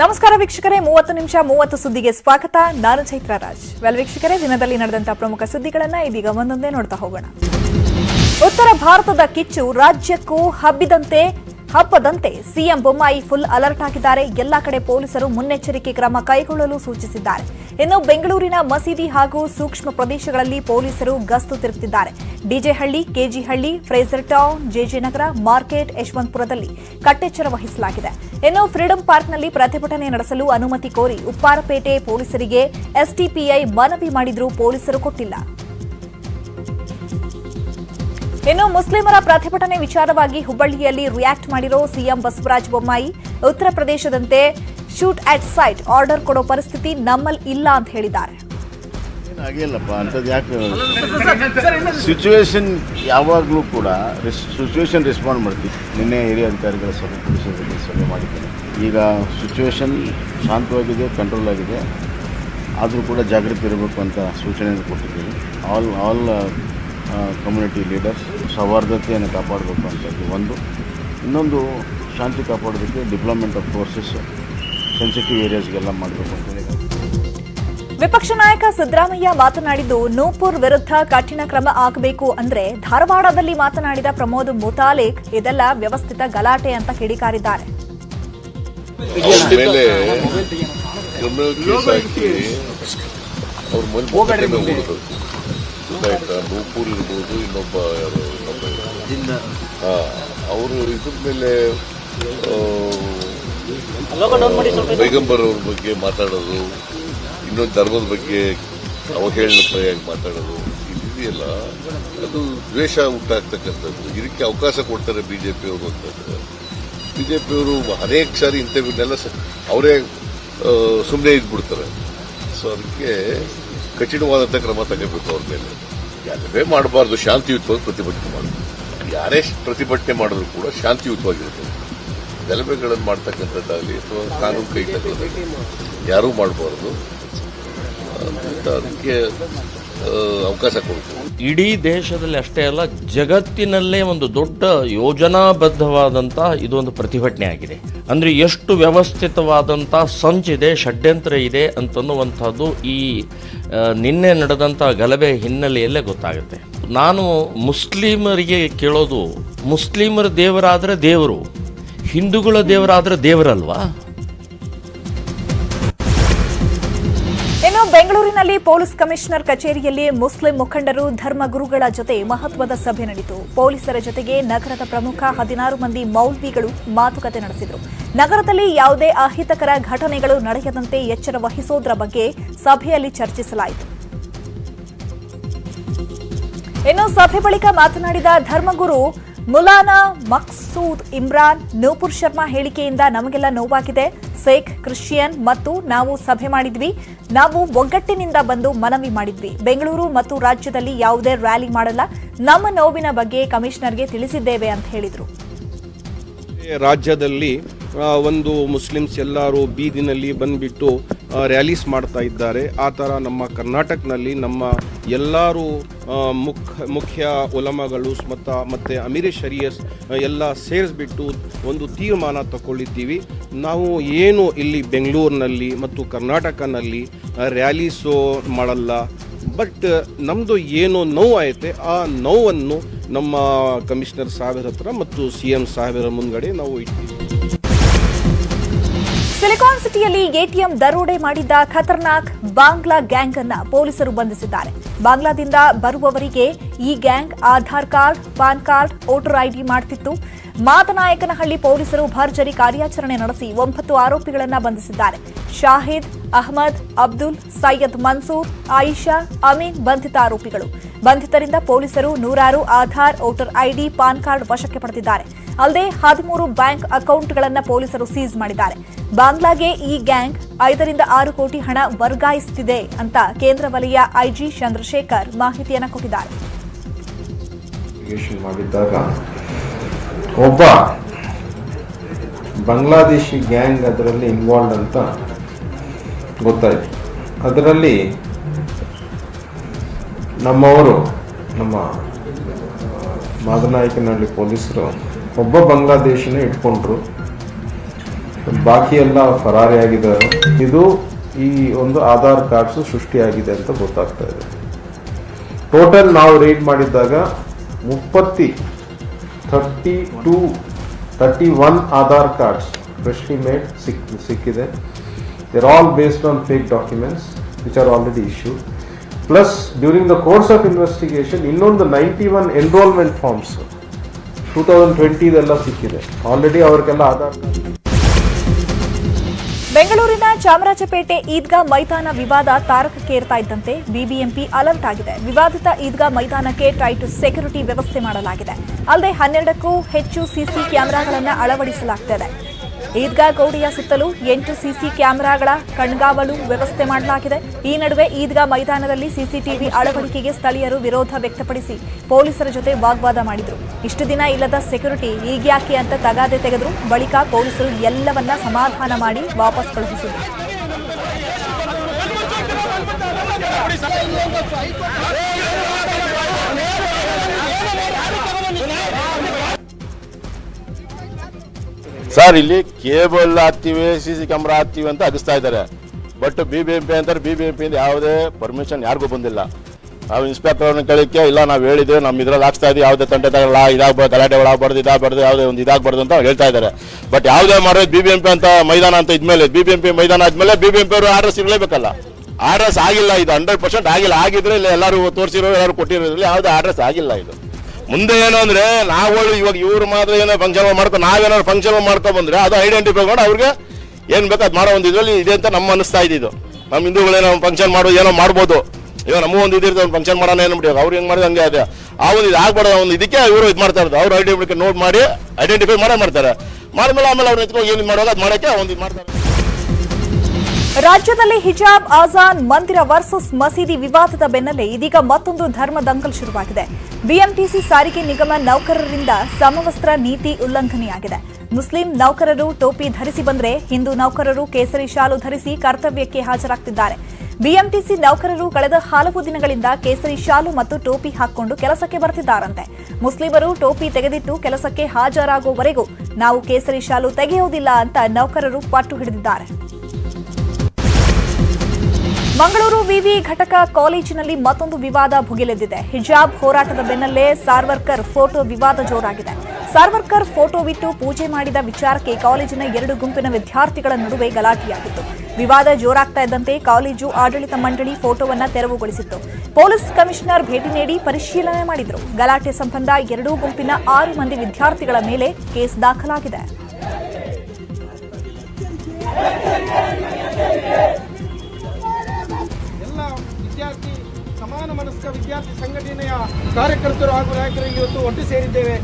ನಮಸ್ಕಾರ ವೀಕ್ಷಕರೇ, ಮೂವತ್ತು ನಿಮಿಷ, ಮೂವತ್ತು ಸುದ್ದಿಗೆ ಸ್ವಾಗತ. ನಾನು ಚೈತ್ರ ರಾಜ್. ವೆಲ್ ವೀಕ್ಷಕರೇ, ದಿನದಲ್ಲಿ ನಡೆದಂತಹ ಪ್ರಮುಖ ಸುದ್ದಿಗಳನ್ನ ಇದೀಗ ಒಂದೊಂದೇ ನೋಡ್ತಾ ಹೋಗೋಣ. ಉತ್ತರ ಭಾರತದ ಕಿಚ್ಚು ರಾಜ್ಯಕ್ಕೂ ಹಬ್ಬಿದಂತೆ, ಹಬ್ಬದಂತೆ ಸಿಎಂ ಬೊಮ್ಮಾಯಿ ಫುಲ್ ಅಲರ್ಟ್ ಆಗಿದ್ದಾರೆ. ಎಲ್ಲಾ ಕಡೆ ಪೊಲೀಸರು ಮುನ್ನೆಚ್ಚರಿಕೆ ಕ್ರಮ ಕೈಗೊಳ್ಳಲು ಸೂಚಿಸಿದ್ದಾರೆ. ಇನ್ನು ಬೆಂಗಳೂರಿನ ಮಸೀದಿ ಹಾಗೂ ಸೂಕ್ಷ್ಮ ಪ್ರದೇಶಗಳಲ್ಲಿ ಪೊಲೀಸರು ಗಸ್ತು ತಿರುಗುತ್ತಿದ್ದಾರೆ DJ Halli, KG Halli, Fraser Town JJ Nagar market, ಯಶವಂತಪುರದಲ್ಲಿ ಕಟ್ಟೆಚ್ಚರ ವಹಿಸಲಾಗಿದೆ. ಇನ್ನು ಫ್ರೀಡಂ ಪಾರ್ಕ್ನಲ್ಲಿ ಪ್ರತಿಭಟನೆ ನಡೆಸಲು ಅನುಮತಿ ಕೋರಿ ಉಪ್ಪಾರಪೇಟೆ ಪೊಲೀಸರಿಗೆ ಎಸ್ಟಿಪಿಐ ಮನವಿ ಮಾಡಿದರೂ ಪೊಲೀಸರು ಕೊಟ್ಟಿಲ್ಲ. ಇನ್ನು ಮುಸ್ಲಿಮರ ಪ್ರತಿಭಟನೆ ವಿಚಾರವಾಗಿ ಹುಬ್ಬಳ್ಳಿಯಲ್ಲಿ ರಿಯಾಕ್ಟ್ ಮಾಡಿರೋ ಸಿಎಂ ಬಸವರಾಜ ಬೊಮ್ಮಾಯಿ, ಉತ್ತರ ಪ್ರದೇಶದಂತೆ ಶೂಟ್ ಅಟ್ ಸೈಟ್ ಆರ್ಡರ್ ಕೊಡೋ ಪರಿಸ್ಥಿತಿ ನಮ್ಮಲ್ಲಿ ಇಲ್ಲ ಅಂತ ಹೇಳಿದ್ದಾರೆ. ಆಗಿಲ್ಲಪ್ಪ ಅಂಥದ್ದು ಯಾಕೆ ಸಿಚುವೇಶನ್ ಯಾವಾಗಲೂ ಕೂಡ ಸಿಚುವೇಶನ್ ರೆಸ್ಪಾಂಡ್ ಮಾಡ್ತೀವಿ. ನಿನ್ನೆ ಹಿರಿಯ ಅಧಿಕಾರಿಗಳ ಸಭೆ ಪೊಲೀಸರಿಗೆ ಸಭೆ ಮಾಡಿದ್ದೇನೆ. ಈಗ ಸಿಚುವೇಶನ್ ಶಾಂತವಾಗಿದೆ ಕಂಟ್ರೋಲ್ ಆಗಿದೆ. ಆದರೂ ಕೂಡ ಜಾಗೃತಿ ಇರಬೇಕು ಅಂತ ಸೂಚನೆಯನ್ನು ಕೊಟ್ಟಿದ್ದೀವಿ. ಆಲ್ ಆಲ್ ಕಮ್ಯುನಿಟಿ ಲೀಡರ್ಸ್ ಸೌಹಾರ್ದತೆಯನ್ನು ಕಾಪಾಡಬೇಕು ಅಂತದ್ದು ಒಂದು. ಇನ್ನೊಂದು, ಶಾಂತಿ ಕಾಪಾಡೋದಕ್ಕೆ ಡಿಪ್ಲಾಯ್ಮೆಂಟ್ ಆಫ್ ಫೋರ್ಸಸ್ ಸೆನ್ಸಿಟಿವ್ ಏರಿಯಾಸ್ಗೆಲ್ಲ ಮಾಡಬೇಕು ಅಂತೇಳಿ ವಿಪಕ್ಷ ನಾಯಕ ಸಿದ್ದರಾಮಯ್ಯ ಮಾತನಾಡಿದ್ದು ನೂಪುರ್ ವಿರುದ್ಧ ಕಠಿಣ ಕ್ರಮ ಆಗಬೇಕು ಅಂದ್ರೆ ಧಾರವಾಡದಲ್ಲಿ ಮಾತನಾಡಿದ ಪ್ರಮೋದ್ ಮುತಾಲಿಕ್ ಇದೆಲ್ಲ ವ್ಯವಸ್ಥಿತ ಗಲಾಟೆ ಅಂತ ಕಿಡಿಕಾರಿದ್ದಾರೆ. ನೂಪುರ್ ಇರ್ಬೋದು ಇನ್ನೊಬ್ಬ ಅವರು ಇದ್ರ ಮೇಲೆ ಬೈಗಂಬರ್ ಅವ್ರ ಬಗ್ಗೆ ಮಾತಾಡೋದು, ಇನ್ನೊಂದು ಧರ್ಮದ ಬಗ್ಗೆ ಅವಹೇಳನ ಅವಹೇಳನಕಾರಿಯಾಗಿ ಮಾತಾಡೋದು ಇದೆಯಲ್ಲ, ಅದು ದ್ವೇಷ ಉಂಟಾಗ್ತಕ್ಕಂಥದ್ದು. ಇದಕ್ಕೆ ಅವಕಾಶ ಕೊಡ್ತಾರೆ ಬಿಜೆಪಿ ಅವರು ಅಂತಂದ್ರೆ. ಬಿಜೆಪಿಯವರು ಅನೇಕ ಸಾರಿ ಇಂಥವನ್ನೆಲ್ಲ ಅವರೇ ಸುಮ್ಮನೆ ಇದ್ಬಿಡ್ತಾರೆ. ಸೊ ಅದಕ್ಕೆ ಕಠಿಣವಾದಂಥ ಕ್ರಮ ತಗೋಬೇಕು ಅವ್ರ ಮೇಲೆ. ಗಲಭೆ ಮಾಡಬಾರ್ದು, ಶಾಂತಿಯುತವಾಗಿ ಪ್ರತಿಭಟನೆ ಮಾಡಬೇಕು. ಯಾರೇ ಪ್ರತಿಭಟನೆ ಮಾಡಿದ್ರು ಕೂಡ ಶಾಂತಿಯುತವಾಗಿರ್ತದೆ ಗಲಭೆಗಳನ್ನು ಮಾಡ್ತಕ್ಕಂಥದ್ದಾಗಲಿ ಅಥವಾ ಕಾನೂನು ಕೈ ತಗೊಳ್ಳೋದಾಗಲಿ ಯಾರೂ ಮಾಡಬಾರ್ದು. ಅಂತ ಅದಕ್ಕೆ ಅವಕಾಶ ಕೊಡ್ತೀವಿ. ಇಡೀ ದೇಶದಲ್ಲಿ ಅಷ್ಟೇ ಅಲ್ಲ, ಜಗತ್ತಿನಲ್ಲೇ ಒಂದು ದೊಡ್ಡ ಯೋಜನಾಬದ್ಧವಾದಂಥ ಇದೊಂದು ಪ್ರತಿಭಟನೆ ಆಗಿದೆ. ಅಂದರೆ ಎಷ್ಟು ವ್ಯವಸ್ಥಿತವಾದಂಥ ಸಂಚಿದೆ ಷಡ್ಯಂತ್ರ ಇದೆ ಅಂತನ್ನುವಂಥದ್ದು ಈ ನಿನ್ನೆ ನಡೆದಂಥ ಗಲಭೆ ಹಿನ್ನೆಲೆಯಲ್ಲೇ ಗೊತ್ತಾಗುತ್ತೆ. ನಾನು ಮುಸ್ಲಿಮರಿಗೆ ಕೇಳೋದು, ಮುಸ್ಲಿಮರ ದೇವರಾದರೆ ದೇವರು. ಹಿಂದೂಗಳ ದೇವರಾದ್ರೆ ದೇವರಲ್ವಾ? ಇನ್ನು ಬೆಂಗಳೂರಿನಲ್ಲಿ ಪೊಲೀಸ್ ಕಮಿಷನರ್ ಕಚೇರಿಯಲ್ಲಿ ಮುಸ್ಲಿಂ ಮುಖಂಡರು ಧರ್ಮಗುರುಗಳ ಜೊತೆ ಮಹತ್ವದ ಸಭೆ ನಡೆಯಿತು. ಪೊಲೀಸರ ಜೊತೆಗೆ ನಗರದ ಪ್ರಮುಖ ಹದಿನಾರು ಮಂದಿ ಮೌಲ್ವಿಗಳು ಮಾತುಕತೆ ನಡೆಸಿದರು. ನಗರದಲ್ಲಿ ಯಾವುದೇ ಅಹಿತಕರ ಘಟನೆಗಳು ನಡೆಯದಂತೆ ಎಚ್ಚರ ವಹಿಸೋದ್ರ ಬಗ್ಗೆ ಸಭೆಯಲ್ಲಿ ಚರ್ಚಿಸಲಾಯಿತು. ಇನ್ನು ಸಭೆ ಬಳಿಕ ಮಾತನಾಡಿದ ಧರ್ಮಗುರು ಮುಲಾನಾ, ಮಕ್ಸೂದ್ ಇಮ್ರಾನ್, ನೂಪುರ್ ಶರ್ಮಾ ಹೇಳಿಕೆಯಿಂದ ನಮಗೆಲ್ಲ ನೋವಾಗಿದೆ. ಸೇಖ್ ಕ್ರಿಶ್ಚಿಯನ್ ಮತ್ತು ನಾವು ಸಭೆ ಮಾಡಿದ್ವಿ. ನಾವು ಒಗ್ಗಟ್ಟಿನಿಂದ ಬಂದು ಮನವಿ ಮಾಡಿದ್ವಿ. ಬೆಂಗಳೂರು ಮತ್ತು ರಾಜ್ಯದಲ್ಲಿ ಯಾವುದೇ ರ್ಯಾಲಿ ಮಾಡಲ್ಲ. ನಮ್ಮ ನೋವಿನ ಬಗ್ಗೆ ಕಮಿಷನರ್ಗೆ ತಿಳಿಸಿದ್ದೇವೆ ಅಂತ ಹೇಳಿದರು. ರಾಜ್ಯದಲ್ಲಿ ಒಂದು ಮುಸ್ಲಿಮ್ಸ್ ಎಲ್ಲರೂ ಬೀದಿನಲ್ಲಿ ಬಂದ್ಬಿಟ್ಟು ರ್ಯಾಲೀಸ್ ಮಾಡ್ತಾ ಇದ್ದಾರೆ. ಆ ಥರ ನಮ್ಮ ಕರ್ನಾಟಕನಲ್ಲಿ ನಮ್ಮ ಎಲ್ಲರೂ ಮುಖ್, ಮುಖ್ಯ ಮುಖ್ಯ ಒಲಮಗಳು ಮತ್ತು ಮತ್ತು ಅಮೀರಿ ಶರಿಯಸ್ ಎಲ್ಲ ಸೇರಿಸ್ಬಿಟ್ಟು ಒಂದು ತೀರ್ಮಾನ ತಗೊಳ್ಳಿದ್ದೀವಿ ನಾವು ಏನು ಇಲ್ಲಿ ಬೆಂಗಳೂರಿನಲ್ಲಿ ಮತ್ತು ಕರ್ನಾಟಕನಲ್ಲಿ ರ್ಯಾಲೀಸು ಮಾಡಲ್ಲ. ಬಟ್ ನಮ್ಮದು ಏನು ನೋವು ಐತೆ ಆ ನೋವನ್ನು ನಮ್ಮ ಕಮಿಷನರ್ ಸಾಹೇಬರ ಹತ್ರ ಮತ್ತು ಸಿ ಎಂ ಸಾಹೇಬರ ಮುಂದ್ಗಡೆ ನಾವು ಇಟ್ಟಿದ್ದೀವಿ. ಸಿಲಿಕಾನ್ ಸಿಟಿಯಲ್ಲಿ ಎಟಿಎಂ ದರೋಡೆ ಮಾಡಿದ್ದ ಖತರ್ನಾಕ್ ಬಾಂಗ್ಲಾ ಗ್ಯಾಂಗ್ ಅನ್ನ ಪೊಲೀಸರು ಬಂಧಿಸಿದ್ದಾರೆ. ಬಾಂಗ್ಲಾದಿಂದ ಬರುವವರಿಗೆ ಈ gang Aadhaar card, PAN card, voter ID ಮಾಡ್ತಿತ್ತು. ಮಾದನಾಯಕನಹಳ್ಳಿ ಪೊಲೀಸರು ಭರ್ಜರಿ ಕಾರ್ಯಾಚರಣೆ ನಡೆಸಿ ಒಂಬತ್ತು ಆರೋಪಿಗಳನ್ನು ಬಂಧಿಸಿದ್ದಾರೆ. ಶಾಹಿದ್ ಅಹಮದ್, ಅಬ್ದುಲ್, ಸೈಯದ್ ಮನ್ಸೂರ್, ಆಯಿಷಾ, ಅಮೀನ್ ಬಂಧಿತ ಆರೋಪಿಗಳು. ಬಂಧಿತರಿಂದ ಪೊಲೀಸರು ನೂರಾರು Aadhaar, voter ID, PAN card ವಶಕ್ಕೆ ಪಡೆದಿದ್ದಾರೆ. ಅಲ್ಲದೆ ಹದಿಮೂರು ಬ್ಯಾಂಕ್ ಅಕೌಂಟ್ಗಳನ್ನು ಪೊಲೀಸರು ಸೀಜ್ ಮಾಡಿದ್ದಾರೆ. ಬಾಂಗ್ಲಾಗೆ ಈ ಗ್ಯಾಂಗ್ ಐದರಿಂದ ಆರು ಕೋಟಿ ಹಣ ವರ್ಗಾಯಿಸುತ್ತಿದೆ ಅಂತ ಕೇಂದ್ರ ವಲಯ ಐಜಿ ಚಂದ್ರಶೇಖರ್ ಮಾಹಿತಿಯನ್ನು ಕೊಟ್ಟಿದ್ದಾರೆ. ಒಬ್ಬ ಬಾಂಗ್ಲಾದೇಶಿ ಗ್ಯಾಂಗ್ ಅದರಲ್ಲಿ ಇನ್ವಾಲ್ವ್ ಅಂತ ಗೊತ್ತಾಯಿತು. ಅದರಲ್ಲಿ ನಮ್ಮವರು, ನಮ್ಮ ಮಾದನಾಯಕನಹಳ್ಳಿ ಪೊಲೀಸರು ಒಬ್ಬ ಬಾಂಗ್ಲಾದೇಶನೇ ಇಟ್ಕೊಂಡ್ರು. ಬಾಕಿ ಎಲ್ಲ ಫರಾರಿಯಾಗಿದ್ದಾರೆ ಇದು ಈ ಒಂದು ಆಧಾರ್ ಕಾರ್ಡ್ಸ್ ಸೃಷ್ಟಿಯಾಗಿದೆ ಅಂತ ಗೊತ್ತಾಗ್ತಾ ಇದೆ. ಟೋಟಲ್ ನಾವು ರೈಡ್ ಮಾಡಿದ್ದಾಗ ಮುಪ್ಪತ್ತಿ, thirty two thirty one Aadhaar cards, freshly made ಸಿಕ್, ಸಿಕ್ಕಿದೆ. They're all based on fake documents which are already issued plus during the course of investigation ಇನ್ನೊಂದು ninety one enrolment forms two thousand ಟ್ವೆಂಟಿದೆಲ್ಲ ಸಿಕ್ಕಿದೆ. Already ಅವ್ರಿಗೆಲ್ಲ ಆಧಾರ್ ಬೆಂಗಳೂರಿನ ಚಾಮರಾಜಪೇಟೆ ಈದ್ಗಾ ಮೈದಾನ ವಿವಾದ ತಾರಕಕ್ಕೇರ್ತಾ ಇದ್ದಂತೆ BBMP alert ಆಗಿದೆ. ವಿವಾದಿತ ಈದ್ಗಾ ಮೈದಾನಕ್ಕೆ ಟೈಟ್ ಸೆಕ್ಯೂರಿಟಿ ವ್ಯವಸ್ಥೆ ಮಾಡಲಾಗಿದೆ. ಅಲ್ಲದೆ ಹನ್ನೆರಡಕ್ಕೂ ಹೆಚ್ಚು ಸಿಸಿ ಕ್ಯಾಮೆರಾಗಳನ್ನು ಅಳವಡಿಸಲಾಗ್ತಿದೆ. ಈದ್ಗಾ ಗೌಡಿಯ ಸುತ್ತಲೂ ಎಂಟು ಸಿಸಿ ಕ್ಯಾಮೆರಾಗಳ ಕಣ್ಗಾವಲು ವ್ಯವಸ್ಥೆ ಮಾಡಲಾಗಿದೆ ಈ ನಡುವೆ ಈದ್ಗಾ ಮೈದಾನದಲ್ಲಿ ಸಿಸಿಟಿವಿ ಅಳವಡಿಕೆಗೆ ಸ್ಥಳೀಯರು ವಿರೋಧ ವ್ಯಕ್ತಪಡಿಸಿ ಪೊಲೀಸರ ಜೊತೆ ವಾಗ್ವಾದ ಮಾಡಿದ್ರು ಇಷ್ಟು ದಿನ ಇಲ್ಲದ ಸೆಕ್ಯೂರಿಟಿ ಈಗ್ಯಾಕೆ ಅಂತ ತಗಾದೆ ತೆಗೆದ್ರು ಬಳಿಕ ಪೊಲೀಸರು ಎಲ್ಲವನ್ನ ಸಮಾಧಾನ ಮಾಡಿ ವಾಪಸ್ ಕಳುಹಿಸಿದ್ರು ಸರ್ ಇಲ್ಲಿ ಕೇಬಲ್ ಹಾಕ್ತೀವಿ ಸಿ ಸಿ ಕ್ಯಾಮ್ರಾ ಹಾಕ್ತೀವಿ ಅಂತ ಅಗಿಸ್ತಾ ಇದ್ದಾರೆ. But B B M P ಅಂತಾರೆ ಬಿ ಬಿ ಎಂ ಪಿಯಿಂದ ಯಾವುದೇ ಪರ್ಮಿಷನ್ ಯಾರಿಗೂ ಬಂದಿಲ್ಲ. ನಾವು ಇನ್ಸ್ಪೆಕ್ಟರ್ ಅವ್ರನ್ನ ಕೇಳಿಕ್ಕೆ, ಇಲ್ಲ, ನಾವು ಹೇಳಿದ್ವಿ ನಮ್ಮ ಇದ್ರಲ್ಲಿ ಹಾಕ್ತಾ ಇದ್ದೀವಿ ಯಾವುದೇ ತಂಟೆ ತಗೊಳ್ಳ ಇದಾಗಬಾರ್ದು, ಗಲಾಟೆ ಒಳಗಾಗಬಾರ್ದು ಇದಾಗಬಾರ್ದು, ಯಾವುದೇ ಒಂದು ಇದಾಗಬಾರ್ದು ಅಂತ ಹೇಳ್ತಾ ಇದ್ದಾರೆ. ಬಟ್ ಯಾವುದೇ ಮಾಡೋದು ಬಿ ಬಿ ಎಂ ಪಿ ಅಂತ ಮೈದಾನ ಅಂತ ಇದ್ಮೇಲೆ ಬಿ ಬಿ ಎಂ ಪಿ ಮೈದಾನ ಆದಮೇಲೆ ಬಿ ಬಿ ಎಂ ಪಿ ಅವರು ಆರ್ಡರ್ಸ್ ಇರಲೇಬೇಕಲ್ಲ. ಆರ್ಡರ್ಸ್ ಆಗಿಲ್ಲ ಇದು ಹಂಡ್ರೆಡ್ ಪರ್ಸೆಂಟ್ ಆಗಿಲ್ಲ. ಆಗಿದ್ರೆ ಇಲ್ಲ ಎಲ್ಲರೂ ತೋರಿಸಿರೋ ಎಲ್ಲರೂ ಕೊಟ್ಟಿರೋದ್ರಲ್ಲಿ ಯಾವುದೇ ಆರ್ಡರ್ಸ್ ಆಗಿಲ್ಲ ಇದು. ಮುಂದೆ ಏನು ಅಂದ್ರೆ, ನಾವುಗಳು ಇವಾಗ ಇವ್ರು ಮಾತ್ರ ಏನೋ ಫಂಕ್ಷನ್ ಮಾಡ್ಕೊ ನಾವೇನಾದ್ರು ಫಂಕ್ಷನ್ ಮಾಡ್ತಾ ಬಂದ್ರೆ ಅದು ಐಡೆಂಟಿಫೈ ಮಾಡಿ ಅವ್ರಿಗೆ ಏನ್ ಬೇಕು ಅದು ಮಾಡೋ ಒಂದು ಇದ್ರಲ್ಲಿ ಇದೆ ಅಂತ ನಮ್ಮ ಅನಿಸ್ತಾ ಇದ್ದಿದ್ದು. ನಮ್ಮ ಹಿಂದೂಗಳೇನೋ ಫಂಕ್ಷನ್ ಮಾಡೋ, ಏನೋ ಮಾಡ್ಬೋದು. ಇವಾಗ ನಮ್ಮ ಒಂದು ಇದಿರ್ತದೆ ಒಂದು ಫಂಕ್ಷನ್ ಮಾಡೋಣ ಏನು ಬಿಡಿ ಅವ್ರು ಹೆಂಗ್ ಮಾಡಿದ್ರೆ ಹಂಗೆ ಅದೇ ಆ ಒಂದು ಇದು ಆಗ್ಬಾರ್ದು ಒಂದು ಇದಕ್ಕೆ ಇವರು ಇದು ಮಾಡ್ತಾ ಇರೋದು. ಅವ್ರು ಐಡೆಂಟಿಫೈ ನೋಟ್ ಮಾಡಿ ಐಡೆಂಟಿಫೈ ಮಾಡೇ ಮಾಡ್ತಾರೆ. ಮಾಡಿದ್ಮೇಲೆ ಆಮೇಲೆ ಅವ್ರು ಎತ್ಕೊಂಡು ಏನು ಮಾಡೋದು ಅದು ಮಾಡೋಕ್ಕೆ ಒಂದು ಇದು ಮಾಡ್ತಾರೆ. ರಾಜ್ಯದಲ್ಲಿ ಹಿಜಾಬ್, ಆಜಾನ್, ಮಂದಿರ ವರ್ಸಸ್ ಮಸೀದಿ ವಿವಾದದ ಬೆನ್ನಲ್ಲೇ ಇದೀಗ ಮತ್ತೊಂದು ಧರ್ಮ ದಂಗಲ್ ಶುರುವಾಗಿದೆ. ಬಿಎಂಟಿಸಿ ಸಾರಿಗೆ ನಿಗಮ ನೌಕರರಿಂದ ಸಮವಸ್ತ್ರ ನೀತಿ ಉಲ್ಲಂಘನೆಯಾಗಿದೆ. ಮುಸ್ಲಿಂ ನೌಕರರು ಟೋಪಿ ಧರಿಸಿ ಬಂದರೆ ಹಿಂದೂ ನೌಕರರು ಕೇಸರಿ ಶಾಲು ಧರಿಸಿ ಕರ್ತವ್ಯಕ್ಕೆ ಹಾಜರಾಗ್ತಿದ್ದಾರೆ. ಬಿಎಂಟಿಸಿ ನೌಕರರು ಕಳೆದ ಹಲವು ದಿನಗಳಿಂದ ಕೇಸರಿ ಶಾಲು ಮತ್ತು ಟೋಪಿ ಹಾಕಿಕೊಂಡು ಕೆಲಸಕ್ಕೆ ಬರ್ತಿದ್ದಾರಂತೆ. ಮುಸ್ಲಿಮರು ಟೋಪಿ ತೆಗೆದಿಟ್ಟು ಕೆಲಸಕ್ಕೆ ಹಾಜರಾಗುವವರೆಗೂ ನಾವು ಕೇಸರಿ ಶಾಲು ತೆಗೆಯುವುದಿಲ್ಲ ಅಂತ ನೌಕರರು ಪಟ್ಟು ಹಿಡಿದಿದ್ದಾರೆ. ಮಂಗಳೂರು ವಿವಿ ಘಟಕ ಕಾಲೇಜಿನಲ್ಲಿ ಮತ್ತೊಂದು ವಿವಾದ ಭುಗಿಲೆದ್ದಿದೆ. ಹಿಜಾಬ್ ಹೋರಾಟದ ಬೆನ್ನಲ್ಲೇ ಸಾರ್ವರ್ಕರ್ ಫೋಟೋ ವಿವಾದ ಜೋರಾಗಿದೆ. ಸಾರ್ವರ್ಕರ್ ಫೋಟೋವಿಟ್ಟು ಪೂಜೆ ಮಾಡಿದ ವಿಚಾರಕ್ಕೆ ಕಾಲೇಜಿನ ಎರಡು ಗುಂಪಿನ ವಿದ್ಯಾರ್ಥಿಗಳ ನಡುವೆ ಗಲಾಟೆಯಾಗಿತ್ತು. ವಿವಾದ ಜೋರಾಗ್ತಾ ಇದ್ದಂತೆ ಕಾಲೇಜು ಆಡಳಿತ ಮಂಡಳಿ ಫೋಟೋವನ್ನ ತೆರವುಗೊಳಿಸಿತ್ತು. ಪೊಲೀಸ್ ಕಮಿಷನರ್ ಭೇಟಿ ನೀಡಿ ಪರಿಶೀಲನೆ ಮಾಡಿದರು. ಗಲಾಟೆ ಸಂಬಂಧ ಎರಡೂ ಗುಂಪಿನ ಆರು ಮಂದಿ ವಿದ್ಯಾರ್ಥಿಗಳ ಮೇಲೆ ಕೇಸ್ ದಾಖಲಾಗಿದೆ. ವಿದ್ಯಾರ್ಥಿ, ಸಮಾನ ಮನಸ್ಕ ವಿದ್ಯಾರ್ಥಿ ಸಂಘಟನೆಯ ಕಾರ್ಯಕರ್ತರು ಹಾಗೂ ನಾಯಕರು ಇವತ್ತು ಒಟ್ಟು ಸೇರಿದ್ದೇವೆ.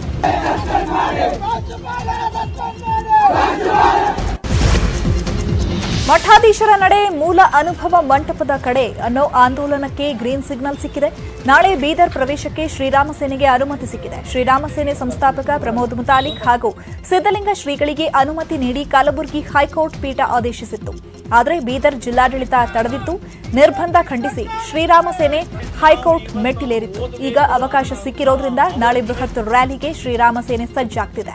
ಮಠಾಧೀಶರ ನಡೆ ಮೂಲ ಅನುಭವ ಮಂಟಪದ ಕಡೆ ಅನ್ನೋ ಆಂದೋಲನಕ್ಕೆ ಗ್ರೀನ್ ಸಿಗ್ನಲ್ ಸಿಕ್ಕಿದೆ. ನಾಳೆ ಬೀದರ್ ಪ್ರವೇಶಕ್ಕೆ ಶ್ರೀರಾಮ ಸೇನೆಗೆ ಅನುಮತಿ ಸಿಕ್ಕಿದೆ. ಶ್ರೀರಾಮ ಸೇನೆ ಸಂಸ್ಥಾಪಕ ಪ್ರಮೋದ್ ಮುತಾಲಿಕ್ ಹಾಗೂ ಸಿದ್ದಲಿಂಗ ಶ್ರೀಗಳಿಗೆ ಅನುಮತಿ ನೀಡಿ ಕಲಬುರಗಿ ಹೈಕೋರ್ಟ್ ಪೀಠ ಆದೇಶಿಸಿತ್ತು. ಆದರೆ ಬೀದರ್ ಜಿಲ್ಲಾಡಳಿತ ತಡೆದಿತ್ತು ನಿರ್ಬಂಧ ಖಂಡಿಸಿ ಶ್ರೀರಾಮ ಸೇನೆ ಹೈಕೋರ್ಟ್ ಮೆಟ್ಟಿಲೇರಿತ್ತು. ಈಗ ಅವಕಾಶ ಸಿಕ್ಕಿರೋದ್ರಿಂದ ನಾಳೆ ಬೃಹತ್ ರ್ಯಾಲಿಗೆ ಶ್ರೀರಾಮ ಸೇನೆ ಸಜ್ಜಾಗ್ತಿದೆ.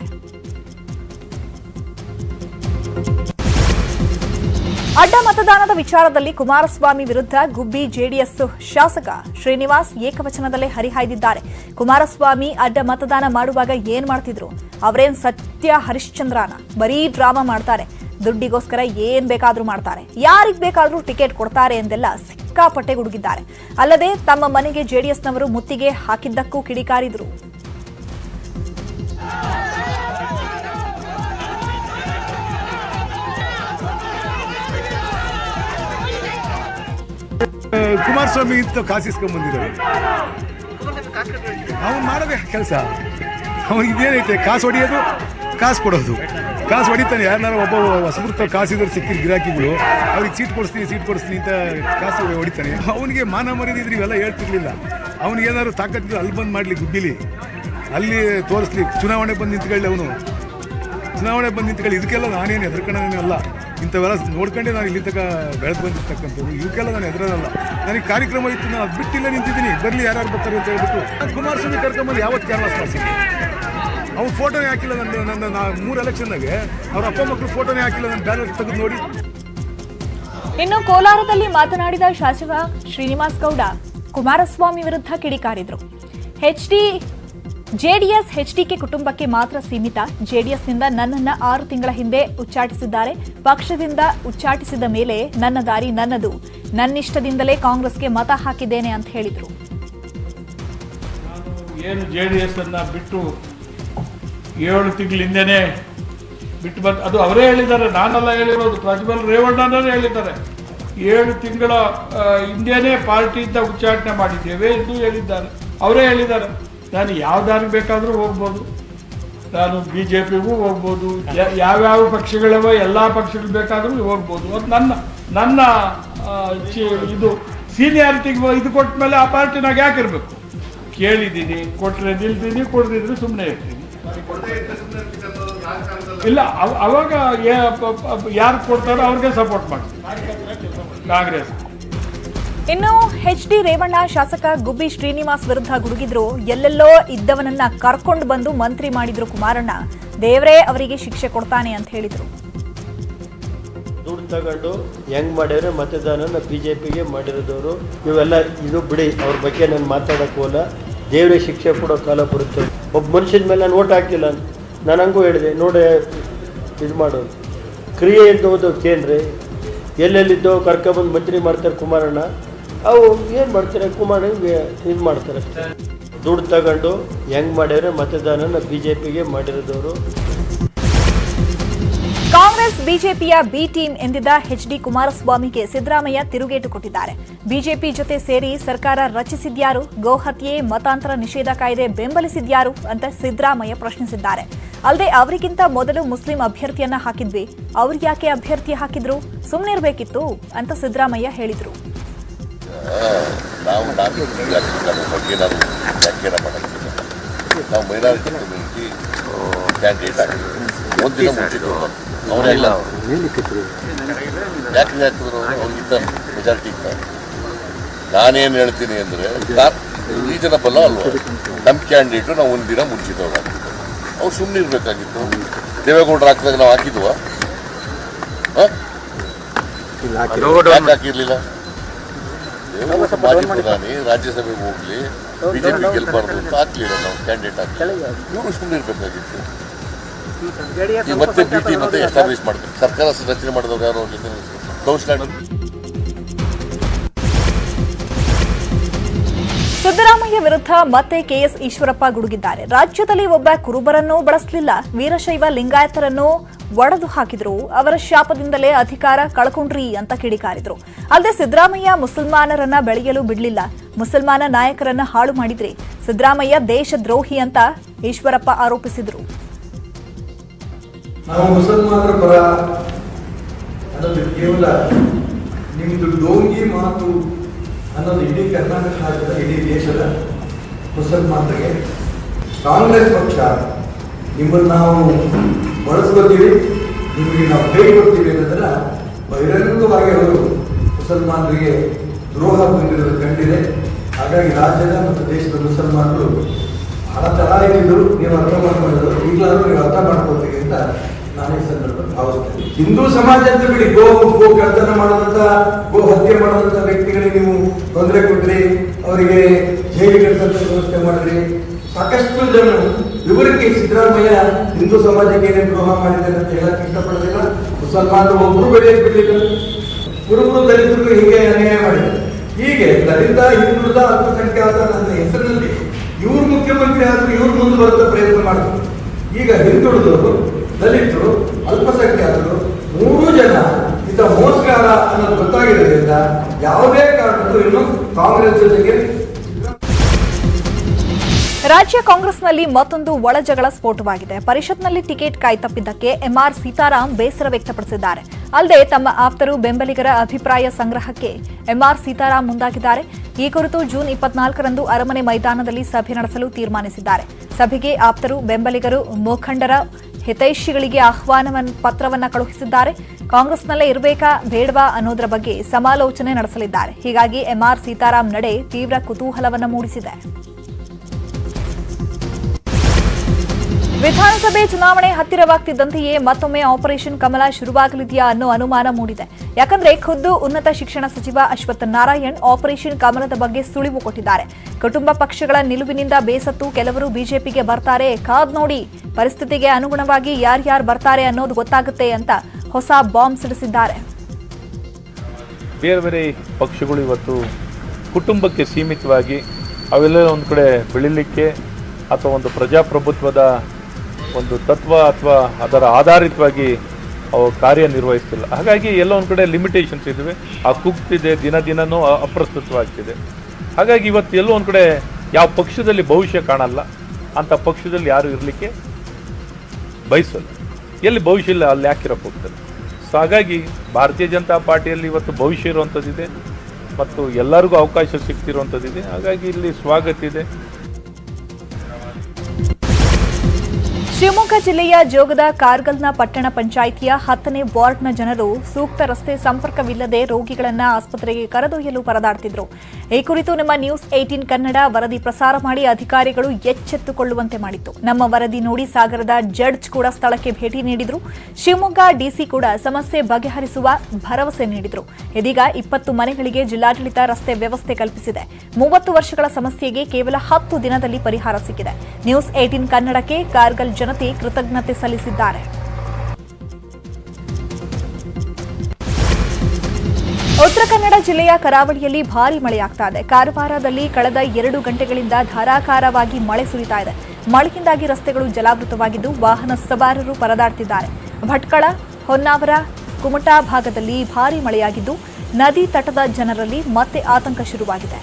ಅಡ್ಡ ಮತದಾನದ ವಿಚಾರದಲ್ಲಿ ಕುಮಾರಸ್ವಾಮಿ ವಿರುದ್ಧ ಗುಬ್ಬಿ ಜೆಡಿಎಸ್ ಶಾಸಕ ಶ್ರೀನಿವಾಸ್ ಏಕವಚನದಲ್ಲೇ ಹರಿಹಾಯ್ದಿದ್ದಾರೆ. ಕುಮಾರಸ್ವಾಮಿ ಅಡ್ಡ ಮತದಾನ ಮಾಡುವಾಗ ಏನ್ ಮಾಡ್ತಿದ್ರು? ಅವರೇನ್ ಸತ್ಯ ಹರಿಶ್ಚಂದ್ರನ? ಬರೀ ಡ್ರಾಮಾ ಮಾಡ್ತಾರೆ. ದುಡ್ಡಿಗೋಸ್ಕರ ಏನ್ ಬೇಕಾದ್ರೂ ಮಾಡ್ತಾರೆ. ಯಾರಿಗ್ ಬೇಕಾದ್ರೂ ಟಿಕೆಟ್ ಕೊಡ್ತಾರೆ ಎಂದೆಲ್ಲ ಸಿಕ್ಕಾಪಟ್ಟೆ ಗುಡುಗಿದ್ದಾರೆ ಅಲ್ಲದೆ ತಮ್ಮ ಮನೆಗೆ ಜೆಡಿಎಸ್ನವರು ಮುತ್ತಿಗೆ ಹಾಕಿದ್ದಕ್ಕೂ ಕಿಡಿಕಾರಿದ್ರು. ಕುಮಾರಸ್ವಾಮಿ ಇತ್ತು ಕಾಸಿಸ್ಕೊಂಡ್ ಬಂದಿದ್ದಾರೆ ಅವನು ಮಾಡೋದೇ ಕೆಲಸ. ಅವನಿಗೆ ಇದೇನೈತೆ, ಕಾಸು ಹೊಡೆಯೋದು, ಕಾಸು ಕೊಡೋದು. ಕಾಸು ಹೊಡಿತಾನೆ. ಯಾರು ಒಬ್ಬ ಹೊಸಬೃತ್ತ ಕಾಸಿದ್ರು ಸಿಕ್ಕಿದ ಗಿರಾಕಿಗಳು. ಅವ್ರಿಗೆ ಸೀಟ್ ಕೊಡಿಸ್ತೀನಿ ಸೀಟ್ ಕೊಡಿಸ್ತೀನಿ ಅಂತ ಕಾಸು ಹೊಡಿತಾನೆ. ಅವನಿಗೆ ಮಾನ ಮರ್ಯಾದೆ ಇದ್ರೆ ಇವೆಲ್ಲ ಹೇಳ್ತಿರ್ಲಿಲ್ಲ. ಅವ್ನಿಗೆ ಏನಾದ್ರು ತಾಕತ್ತಿದ್ರೆ ಅಲ್ಲಿ ಬಂದು ಮಾಡಲಿ ಗುಬ್ಬಿಲಿ. ಅಲ್ಲಿ ತೋರಿಸ್ಲಿ, ಚುನಾವಣೆ ಬಂದು ನಿಂತ್ಕೊಳ್ಳಿ ಅವನು. ಚುನಾವಣೆ ಬಂದು ನಿಂತ್ಕೊಳ್ಳಿ. ಇದಕ್ಕೆಲ್ಲ ನಾನೇನು ಹೆದರ್ಕೊಳ್ಳೋನೇನಲ್ಲ ಇಂಥವೆಲ್ಲ ನೋಡ್ಕೊಂಡೆ ನಾನು ಇಲ್ಲಿ ತನಕ ಬೆಳೆದು ಬಂದಿರ್ತಕ್ಕಂಥದ್ದು ಇವಕ್ಕೆಲ್ಲ ನಾನು ಹೆದರಲ್ಲ ನನಗೆ ಕಾರ್ಯಕ್ರಮ ಇತ್ತು, ನಾನು ಅದು ಬಿಟ್ಟಿಲ್ಲ ನಿಂತಿದ್ದೀನಿ. ಬರಲಿ ಯಾರು ಬರ್ತಾರೆ ಅಂತ ಹೇಳ್ಬಿಟ್ಟು. ಕುಮಾರಸ್ವಾಮಿ ಕರ್ಕೊಂಬಂದು ಯಾವತ್ತು ಕ್ಯಾನ್ವಾಸ್ ಮಾಡಿಸಿದ್ದೆ ಅವ್ನ ಫೋಟೋನೇ ಹಾಕಿಲ್ಲ ನನ್ನ ನನ್ನ ನಾ ಮೂರು ಎಲೆಕ್ಷನ್ನಾಗೆ ಅವ್ರ ಅಪ್ಪ ಮಕ್ಕಳು ಫೋಟೋನೇ ಹಾಕಿಲ್ಲ ನನ್ನ ಬ್ಯಾಲೆಟ್ ತೆಗೆದು ನೋಡಿ. ಇನ್ನು ಕೋಲಾರದಲ್ಲಿ ಮಾತನಾಡಿದ ಶಾಸಕ ಶ್ರೀನಿವಾಸ್ ಗೌಡ ಕುಮಾರಸ್ವಾಮಿ ವಿರುದ್ಧ ಕಿಡಿಕಾರಿದ್ರು. ಎಚ್ಡಿ ಜೆಡಿಎಸ್ ಎಚ್ಡಿಕೆ ಕುಟುಂಬಕ್ಕೆ ಮಾತ್ರ ಸೀಮಿತ. ಜೆಡಿಎಸ್ನಿಂದ ನನ್ನನ್ನ ಆರು ತಿಂಗಳ ಹಿಂದೆ ಉಚ್ಚಾಟಿಸಿದ್ದಾರೆ. ಪಕ್ಷದಿಂದ ಉಚ್ಚಾಟಿಸಿದ ಮೇಲೆ ನನ್ನ ದಾರಿ ನನ್ನದು. ನನ್ನಿಷ್ಟದಿಂದಲೇ ಕಾಂಗ್ರೆಸ್ಗೆ ಮತ ಹಾಕಿದ್ದೇನೆ ಅಂತ ಹೇಳಿದರು. ಏನು ಜೆಡಿಎಸ್ ಡಿ ಅನ್ನ ಬಿಟ್ಟು ಏಳು ತಿಂಗಳಿಂದನೇ ಬಿಟ್ಟು ಬಂದು ಅದು ಅವರೇ ಹೇಳಿದ್ದಾರೆ, ನಾನೆಲ್ಲ ಹೇಳಿರೋದು, ಪ್ರಜ್ವಲ್ ರೇವಣ್ಣನೇ ಹೇಳಿದ್ದಾರೆ. ಏಳು ತಿಂಗಳ ಹಿಂದೆನೆ ಪಾರ್ಟಿಯಿಂದ ಉಚ್ಚಾಟನೆ ಮಾಡಿದ್ದೇವೆ ಎಂದು ಹೇಳಿದ್ದಾರೆ. ಅವರೇ ಹೇಳಿದ್ದಾರೆ. ನಾನು ಯಾವ ದಾರಿ ಬೇಕಾದರೂ ಹೋಗ್ಬೋದು. ನಾನು ಬಿ ಜೆ ಪಿಗೂ ಹೋಗ್ಬೋದು ಯಾವ್ಯಾವ ಪಕ್ಷಗಳವ ಎಲ್ಲ ಪಕ್ಷಗಳು ಬೇಕಾದರೂ ಹೋಗ್ಬೋದು. ಅದು ನನ್ನ ನನ್ನ ಇದು ಸೀನಿಯಾರಿಟಿಗೆ ಇದು ಕೊಟ್ಟ ಮೇಲೆ ಆ ಪಾರ್ಟಿನಾಗ ಇರಬೇಕು ಕೇಳಿದ್ದೀನಿ ಕೊಟ್ಟರೆ ನಿಲ್ತೀನಿ, ಕೊಡ್ದಿದ್ರೆ ಸುಮ್ಮನೆ ಇರ್ತೀನಿ. ಇಲ್ಲ ಅವಾಗ ಯಾರು ಕೊಡ್ತಾರೋ ಅವ್ರಿಗೆ ಸಪೋರ್ಟ್ ಮಾಡ್ತೀವಿ. ಕಾಂಗ್ರೆಸ್ ಇನ್ನು ಎಚ್ ಡಿ ರೇವಣ್ಣ ಶಾಸಕ ಗುಬ್ಬಿ ಶ್ರೀನಿವಾಸ್ ವಿರುದ್ಧ ಗುಡುಗಿದ್ರು. ಎಲ್ಲೆಲ್ಲೋ ಇದ್ದವನನ್ನ ಕರ್ಕೊಂಡು ಬಂದು ಮಂತ್ರಿ ಮಾಡಿದ್ರು ಕುಮಾರಣ್ಣ. ದೇವರೇ ಅವರಿಗೆ ಶಿಕ್ಷೆ ಕೊಡ್ತಾನೆ ಅಂತ ಹೇಳಿದ್ರು. ದುಡ್ಡು ತಗೊಂಡು ಹೆಂಗ್ ಮಾಡ್ಯಾರ ಮತದಾನನ ಬಿಜೆಪಿಗೆ ಮಾಡಿರೋದವರು. ಇವೆಲ್ಲ ಇದು ಬಿಡಿ ಅವ್ರ ಬಗ್ಗೆ ನಾನು ಮಾತಾಡೋಕ್ಕೂ ದೇವರೇ ಶಿಕ್ಷೆ ಕೊಡೋ ಕಾಲ ಬರುತ್ತೆ. ಒಬ್ಬ ಮನುಷ್ಯನ ಮೇಲೆ ನಾನು ಓಟ್ ಹಾಕಿಲ್ಲ ನಾನು ಹಂಗೂ ಹೇಳಿದೆ, ನೋಡಿ ಇದು ಮಾಡೋದು ಕ್ರಿಯೆ ಇದ್ದೋದು ಕೇಂದ್ರ ಎಲ್ಲೆಲ್ಲಿದ್ದೋ ಕರ್ಕೊಬಂದು ಮಂತ್ರಿ ಮಾಡ್ತಾರೆ ಕುಮಾರಣ್ಣ, ಅವು ಏನು ಮಾಡ್ತಾರೆ? ಕುಮಾರಣ್ಣ ಇದು ಮಾಡ್ತಾರೆ. ದುಡ್ಡು ತಗೊಂಡು ಹೆಂಗೆ ಮಾಡ್ಯಾರೆ? ಮತದಾನನ ಬಿ ಜೆ ಪಿಗೆ ಮಾಡಿರೋದವರು. ಕಾಂಗ್ರೆಸ್ ಬಿಜೆಪಿಯ ಬಿ ಟೀಮ್ ಎಂದಿದ್ದ ಎಚ್ ಡಿ ಕುಮಾರಸ್ವಾಮಿಗೆ ಸಿದ್ದರಾಮಯ್ಯ ತಿರುಗೇಟು ಕೊಟ್ಟಿದ್ದಾರೆ. ಬಿಜೆಪಿ ಜೊತೆ ಸೇರಿ ಸರ್ಕಾರ ರಚಿಸಿದ್ಯಾರು ಗೋಹತ್ಯೆ ಮತಾಂತರ ನಿಷೇಧ ಕಾಯ್ದೆ ಬೆಂಬಲಿಸಿದ್ಯಾರು ಅಂತ ಸಿದ್ದರಾಮಯ್ಯ ಪ್ರಶ್ನಿಸಿದ್ದಾರೆ. ಅಲ್ಲದೆ ಅವರಿಗಿಂತ ಮೊದಲು ಮುಸ್ಲಿಂ ಅಭ್ಯರ್ಥಿಯನ್ನ ಹಾಕಿದ್ವಿ. ಅವ್ರು ಯಾಕೆ ಅಭ್ಯರ್ಥಿ ಹಾಕಿದ್ರು? ಸುಮ್ಮನಿರ್ಬೇಕಿತ್ತು ಅಂತ ಸಿದ್ದರಾಮಯ್ಯ ಹೇಳಿದ್ರು. ನಾವು ಮೈನಾರಿಟಿ ಕಮ್ಯುನಿಟಿ ಕ್ಯಾಂಡಿಡೇಟ್ ಆಗಿದ್ದೀವಿ. ಒಂದಿನ ಮುಂಚಿತು ಅವರೆಲ್ಲ ಯಾಕೆ ಹಾಕಿದ್ರು ಅವರು ಅವ್ರಿಗಿಂತ ಮೆಜಾರಿಟಿ ಇತ್ತ ನಾನೇನು ಹೇಳ್ತೀನಿ ಅಂದ್ರೆ ರೀಸನಬಲ್ ಅಲ್ವಾ? ನಮ್ಮ ಕ್ಯಾಂಡಿಡೇಟು ನಾವು ಒಂದಿನ ಮುಂಚಿತವ್ರು ಹಾಕಿದ್ದು ಅವ್ರು ಸುಮ್ಮನೆ ಇರಬೇಕಾಗಿತ್ತು. ದೇವೇಗೌಡರು ಹಾಕಿದಾಗ ನಾವು ಹಾಕಿದ್ವಾ? ಹಾಂ? ಯಾಕೆ ಹಾಕಿರ್ಲಿಲ್ಲ? ದೇವೇಗೌಡ ಮಾಜಿ ಪ್ರಧಾನಿ ರಾಜ್ಯಸಭೆಗೆ ಹೋಗ್ಲಿ ಬಿಜೆಪಿ ಗೆಲ್ಬಾರ್ದು ಅಂತ ಹಾಕ್ಲಿಲ್ಲ ನಾವು ಕ್ಯಾಂಡಿಡೇಟ್ ಹಾಕಿ. ಇವರು ಸುಮ್ಮನೆ ಇರಬೇಕಾಗಿತ್ತು. ಮತ್ತೆ ಬಿ ಟಿ ಮತ್ತೆ ಎಸ್ಟಾಬ್ಲಿಷ್ ಮಾಡ್ತಾರೆ ಸರ್ಕಾರ ರಚನೆ ಮಾಡಿದವರು ಯಾರು ಸಿದ್ದರಾಮಯ್ಯ ವಿರುದ್ಧ ಮತ್ತೆ ಕೆಎಸ್ ಈಶ್ವರಪ್ಪ ಗುಡುಗಿದ್ದಾರೆ. ರಾಜ್ಯದಲ್ಲಿ ಒಬ್ಬ ಕುರುಬರನ್ನೂ ಬಳಸಲಿಲ್ಲ. ವೀರಶೈವ ಲಿಂಗಾಯತರನ್ನು ಒಡೆದು ಹಾಕಿದ್ರು. ಅವರ ಶಾಪದಿಂದಲೇ ಅಧಿಕಾರ ಕಳ್ಕೊಂಡ್ರಿ ಅಂತ ಕಿಡಿಕಾರಿದ್ರು. ಅಲ್ಲದೆ ಸಿದ್ದರಾಮಯ್ಯ ಮುಸಲ್ಮಾನರನ್ನ ಬೆಳೆಯಲು ಬಿಡಲಿಲ್ಲ. ಮುಸಲ್ಮಾನ ನಾಯಕರನ್ನ ಹಾಳು ಮಾಡಿದ್ರಿ ಸಿದ್ದರಾಮಯ್ಯ ದೇಶದ್ರೋಹಿ ಅಂತ ಈಶ್ವರಪ್ಪ ಆರೋಪಿಸಿದ್ರು. ನಾವು ಮುಸಲ್ಮಾನರ ಪರ ಅನ್ನೋದು ಕೇವಲ ನಿಮ್ಮದು ಡೋಂಗಿ ಮಾತು ಅನ್ನೋದು ಇಡೀ ಕರ್ನಾಟಕ ರಾಜ್ಯದ ಇಡೀ ದೇಶದ ಮುಸಲ್ಮಾನರಿಗೆ, ಕಾಂಗ್ರೆಸ್ ಪಕ್ಷ, ನಿಮ್ಮನ್ನು ನಾವು ಬಳಸ್ಕೊತೀವಿ, ನಿಮಗೆ ನಾವು ಕೈ ಕೊಡ್ತೀವಿ ಅನ್ನೋದನ್ನ ಬಹಿರಂಗವಾಗಿ ಅವರು ಮುಸಲ್ಮಾನರಿಗೆ ದ್ರೋಹ ಬಂದಿರೋದು ಕಂಡಿದೆ. ಹಾಗಾಗಿ ರಾಜ್ಯದ ಮತ್ತು ದೇಶದ ಮುಸಲ್ಮಾನರು ಬಹಳ ಚೆನ್ನಾಗಿದ್ದರು ನೀವು ಅರ್ಥ ಮಾಡ್ಕೊಂಡಿದ್ರು ಈಗಲಾದರೂ ನೀವು ಅರ್ಥ ಮಾಡ್ಕೊತೀವಿ ಅಂತ ನಾನು ಈ ಸಂದರ್ಭದಲ್ಲಿ ಭಾವಿಸ್ತೇನೆ. ಹಿಂದೂ ಸಮಾಜ ಅಂತ ಬಿಡಿ ಗೋ ಗೋ ಕರ್ತನ ಮಾಡದಂತ, ಗೋ ಹತ್ಯೆ ಮಾಡದಂತ ವ್ಯಕ್ತಿಗಳಿಗೆ ನೀವು ತೊಂದರೆ ಕೊಟ್ರಿ, ಅವರಿಗೆ ಜೈಲಿಗೆ ಕಳಿಸಂತ ವ್ಯವಸ್ಥೆ ಮಾಡಿದ್ರಿ. ಸಾಕಷ್ಟು ಜನ ಇವರಿಗೆ ಸಿದ್ದರಾಮಯ್ಯ ಹಿಂದೂ ಸಮಾಜಕ್ಕೆ ಏನೇನು ದ್ರೋಹ ಮಾಡಿದ್ದಾರೆ ಅಂತ ಹೇಳಕ್ ಇಷ್ಟಪಡೋದಿಲ್ಲ ಮುಸಲ್ಮಾನರು ಒಬ್ಬರು ಬೆಳೆಯಕ್ಕೆ ಬಿಡಲಿಲ್ಲ. ಕುರುಬರು ದಲಿತರು ಹೀಗೆ ಅನ್ಯಾಯ ಮಾಡಿದ್ದಾರೆ. ಹೀಗೆ ದಲಿತ, ಹಿಂದುಳಿದ ಅಲ್ಪಸಂಖ್ಯಾತ ನನ್ನ ಹೆಸರಿನಲ್ಲಿ ಇವ್ರು ಮುಖ್ಯಮಂತ್ರಿ ಆದ್ರು ಇವ್ರು ಮುಂದೆ ಬರುತ್ತ ಪ್ರಯತ್ನ ಮಾಡಿದ್ರು ಈಗ ಹಿಂದುಳಿದವರು ದಲಿತರು, ಅಲ್ಪಸಂಖ್ಯಾತರು, ಮೂರು ಜನ ಇಂಥ ಮೋಸಗಾರ ಅನ್ನೋದು ಗೊತ್ತಾಗಿರೋದ್ರಿಂದ ಯಾವುದೇ ಕಾರಣಕ್ಕೂ ಇನ್ನು ಕಾಂಗ್ರೆಸ್ ಜೊತೆಗೆ ರಾಜ್ಯ ಕಾಂಗ್ರೆಸ್ನಲ್ಲಿ ಮತ್ತೊಂದು ಒಳಜಗಳ ಸ್ಫೋಟವಾಗಿದೆ. ಪರಿಷತ್ನಲ್ಲಿ ಟಿಕೆಟ್ ಕಾಯ್ತಪ್ಪಿದ್ದಕ್ಕೆ ಎಂಆರ್ ಸೀತಾರಾಮ್ ಬೇಸರ ವ್ಯಕ್ತಪಡಿಸಿದ್ದಾರೆ. ಅಲ್ಲದೆ ತಮ್ಮ ಆಪ್ತರು ಬೆಂಬಲಿಗರ ಅಭಿಪ್ರಾಯ ಸಂಗ್ರಹಕ್ಕೆ ಎಂಆರ್ ಸೀತಾರಾಮ್ ಮುಂದಾಗಿದ್ದಾರೆ. ಈ ಕುರಿತು ಜೂನ್ ಇಪ್ಪತ್ನಾಲ್ಕರಂದು ಅರಮನೆ ಮೈದಾನದಲ್ಲಿ ಸಭೆ ನಡೆಸಲು ತೀರ್ಮಾನಿಸಿದ್ದಾರೆ. ಸಭೆಗೆ ಆಪ್ತರು, ಬೆಂಬಲಿಗರು, ಮುಖಂಡರ ಹಿತೈಷಿಗಳಿಗೆ ಆಹ್ವಾನ ಪತ್ರವನ್ನ ಕಳುಹಿಸಿದ್ದಾರೆ. ಕಾಂಗ್ರೆಸ್ನಲ್ಲೇ ಇರಬೇಕಾ ಬೇಡವಾ ಅನ್ನೋದರ ಬಗ್ಗೆ ಸಮಾಲೋಚನೆ ನಡೆಸಲಿದ್ದಾರೆ. ಹೀಗಾಗಿ ಎಂಆರ್ ಸೀತಾರಾಮ್ ನಡೆ ತೀವ್ರ ಕುತೂಹಲವನ್ನು ಮೂಡಿಸಿದೆ. ವಿಧಾನಸಭೆ ಚುನಾವಣೆ ಹತ್ತಿರವಾಗ್ತಿದ್ದಂತೆಯೇ ಮತ್ತೊಮ್ಮೆ ಆಪರೇಷನ್ ಕಮಲ ಶುರುವಾಗಲಿದೆಯಾ ಅನ್ನೋ ಅನುಮಾನ ಮೂಡಿದೆ. ಯಾಕಂದ್ರೆ ಖುದ್ದು ಉನ್ನತ ಶಿಕ್ಷಣ ಸಚಿವ ಅಶ್ವಥ್ ನಾರಾಯಣ್ ಆಪರೇಷನ್ ಕಮಲದ ಬಗ್ಗೆ ಸುಳಿವು ಕೊಟ್ಟಿದ್ದಾರೆ. ಕುಟುಂಬ ಪಕ್ಷಗಳ ನಿಲುವಿನಿಂದ ಬೇಸತ್ತು ಕೆಲವರು ಬಿಜೆಪಿಗೆ ಬರ್ತಾರೆ. ಕಾದ್ ನೋಡಿ ಪರಿಸ್ಥಿತಿಗೆ ಅನುಗುಣವಾಗಿ ಯಾರ್ಯಾರು ಬರ್ತಾರೆ ಅನ್ನೋದು ಗೊತ್ತಾಗುತ್ತೆ ಅಂತ ಹೊಸ ಬಾಂಬ್ ಸಿಡಿಸಿದ್ದಾರೆ. ಬೇರೆ ಬೇರೆ ಪಕ್ಷಗಳು ಇವತ್ತು ಕುಟುಂಬಕ್ಕೆ ಸೀಮಿತವಾಗಿ ಅವೆಲ್ಲ ಒಂದು ಕಡೆ ಬೆಳಿಲಿಕ್ಕೆ ಅಥವಾ ಒಂದು ಪ್ರಜಾಪ್ರಭುತ್ವದ ಒಂದು ತತ್ವ ಅಥವಾ ಅದರ ಆಧಾರಿತವಾಗಿ ಅವು ಕಾರ್ಯನಿರ್ವಹಿಸ್ತಿಲ್ಲ ಹಾಗಾಗಿ ಎಲ್ಲ ಒಂದು ಕಡೆ ಲಿಮಿಟೇಷನ್ಸ್ ಇದ್ದಾವೆ. ಆ ಕುಗ್ತಿದೆ, ದಿನ ದಿನನೂ ಅ- ಅಪ್ರಸ್ತುತವಾಗ್ತಿದೆ. ಹಾಗಾಗಿ ಇವತ್ತು ಎಲ್ಲೋ ಒಂದು ಕಡೆ ಯಾವ ಪಕ್ಷದಲ್ಲಿ ಭವಿಷ್ಯ ಕಾಣಲ್ಲ. ಅಂಥ ಪಕ್ಷದಲ್ಲಿ ಯಾರು ಇರಲಿಕ್ಕೆ ಬಯಸಲ್ಲ. ಎಲ್ಲಿ ಭವಿಷ್ಯ ಇಲ್ಲ, ಅಲ್ಲಿ ಯಾಕಿರಕ್ಕೆ ಹೋಗ್ತಾರೆ? ಸೊ ಹಾಗಾಗಿ ಭಾರತೀಯ ಜನತಾ ಪಾರ್ಟಿಯಲ್ಲಿ ಇವತ್ತು ಭವಿಷ್ಯ ಇರುವಂಥದ್ದಿದೆ ಮತ್ತು ಎಲ್ಲರಿಗೂ ಅವಕಾಶ ಸಿಗ್ತಿರುವಂಥದ್ದಿದೆ ಹಾಗಾಗಿ ಇಲ್ಲಿ ಸ್ವಾಗತ ಇದೆ. ಶಿವಮೊಗ್ಗ ಜಿಲ್ಲೆಯ ಜೋಗದ ಕಾರ್ಗಲ್ನ ಪಟ್ಟಣ ಪಂಚಾಯಿತಿಯ ಹತ್ತನೇ ವಾರ್ಡ್ನ ಜನರು ಸೂಕ್ತ ರಸ್ತೆ ಸಂಪರ್ಕವಿಲ್ಲದೆ ರೋಗಿಗಳನ್ನ ಆಸ್ಪತ್ರೆಗೆ ಕರೆದೊಯ್ಯಲು ಪರದಾಡ್ತಿದ್ರು. ಈ ಕುರಿತು ನಮ್ಮ ನ್ಯೂಸ್ ಏಟೀನ್ ಕನ್ನಡ ವರದಿ ಪ್ರಸಾರ ಮಾಡಿ ಅಧಿಕಾರಿಗಳು ಎಚ್ಚೆತ್ತುಕೊಳ್ಳುವಂತೆ ಮಾಡಿತ್ತು. ನಮ್ಮ ವರದಿ ನೋಡಿ ಸಾಗರದ ಜಡ್ಜ್ ಕೂಡ ಸ್ಥಳಕ್ಕೆ ಭೇಟಿ ನೀಡಿದ್ರು. ಶಿವಮೊಗ್ಗ ಡಿಸಿ ಕೂಡ ಸಮಸ್ಯೆ ಬಗೆಹರಿಸುವ ಭರವಸೆ ನೀಡಿದ್ರು. ಇದೀಗ ಇಪ್ಪತ್ತು ಮನೆಗಳಿಗೆ ಜಿಲ್ಲಾಡಳಿತ ರಸ್ತೆ ವ್ಯವಸ್ಥೆ ಕಲ್ಪಿಸಿದೆ. ಮೂವತ್ತು ವರ್ಷಗಳ ಸಮಸ್ಯೆಗೆ ಕೇವಲ ಹತ್ತು ದಿನದಲ್ಲಿ ಪರಿಹಾರ ಸಿಕ್ಕಿದೆ. ನ್ಯೂಸ್ ಏಟೀನ್ ಕನ್ನಡಕ್ಕೆ ಕಾರ್ಗಲ್ ಜನತೆ ಕೃತಜ್ಞತೆ ಸಲ್ಲಿಸಿದ್ದಾರೆ. ಉತ್ತರ ಕನ್ನಡ ಜಿಲ್ಲೆಯ ಕರಾವಳಿಯಲ್ಲಿ ಭಾರಿ ಮಳೆಯಾಗ್ತಾ ಇದೆ. ಕಾರವಾರದಲ್ಲಿ ಕಳೆದ ಎರಡು ಗಂಟೆಗಳಿಂದ ಧಾರಾಕಾರವಾಗಿ ಮಳೆ ಸುರಿತಾ ಇದೆ. ಮಳೆಯಿಂದಾಗಿ ರಸ್ತೆಗಳು ಜಲಾವೃತವಾಗಿದ್ದು ವಾಹನ ಸವಾರರು ಪರದಾಡ್ತಿದ್ದಾರೆ. ಭಟ್ಕಳ, ಹೊನ್ನಾವರ, ಕುಮಟಾ ಭಾಗದಲ್ಲಿ ಭಾರಿ ಮಳೆಯಾಗಿದ್ದು ನದಿ ತಟದ ಜನರಲ್ಲಿ ಮತ್ತೆ ಆತಂಕ ಶುರುವಾಗಿದೆ.